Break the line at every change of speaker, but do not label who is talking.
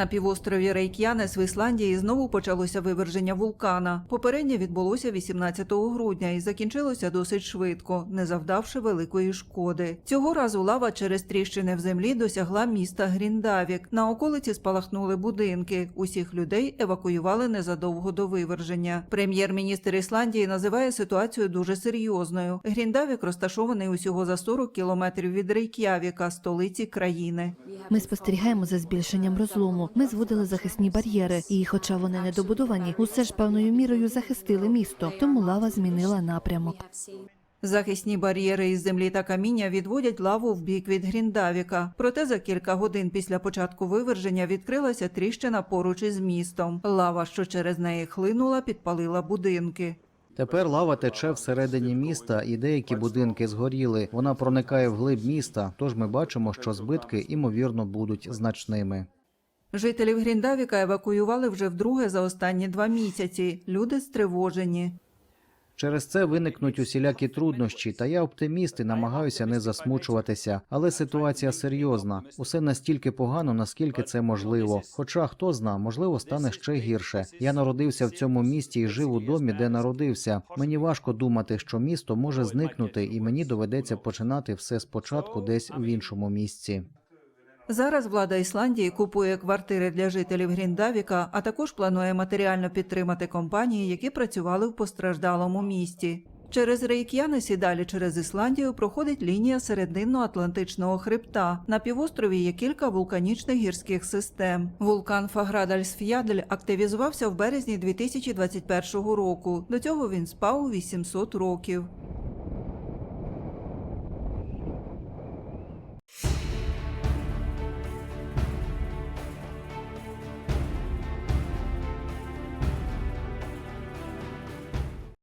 На півострові Рейк'янес в Ісландії знову почалося виверження вулкана. Попереднє відбулося 18 грудня і закінчилося досить швидко, не завдавши великої шкоди. Цього разу лава через тріщини в землі досягла міста Гріндавік. На околиці спалахнули будинки. Усіх людей евакуювали незадовго до виверження. Прем'єр-міністр Ісландії називає ситуацію дуже серйозною. Гріндавік розташований усього за 40 кілометрів від Рейк'явіка, столиці країни.
Ми спостерігаємо за збільшенням розлому. Ми зводили захисні бар'єри, і, хоча вони не добудовані, усе ж певною мірою захистили місто, тому лава змінила напрямок.
Захисні бар'єри із землі та каміння відводять лаву в бік від Гріндавіка. Проте за кілька годин після початку виверження відкрилася тріщина поруч із містом. Лава, що через неї хлинула, підпалила будинки.
Тепер лава тече всередині міста, і деякі будинки згоріли. Вона проникає в глиб міста, тож ми бачимо, що збитки імовірно будуть значними.
Жителів Гріндавіка евакуювали вже вдруге за останні два місяці. Люди стривожені.
Через це виникнуть усілякі труднощі, та я оптиміст і намагаюся не засмучуватися. Але ситуація серйозна. Усе настільки погано, наскільки це можливо. Хоча хто зна, можливо, стане ще гірше. Я народився в цьому місті і жив у домі, де народився. Мені важко думати, що місто може зникнути, і мені доведеться починати все спочатку, десь в іншому місці.
Зараз влада Ісландії купує квартири для жителів Гріндавіка, а також планує матеріально підтримати компанії, які працювали в постраждалому місті. Через Рейк'янес і далі через Ісландію проходить лінія серединно-атлантичного хребта. На півострові є кілька вулканічних гірських систем. Вулкан Фаградальсф'ядель активізувався в березні 2021 року. До цього він спав 800 років.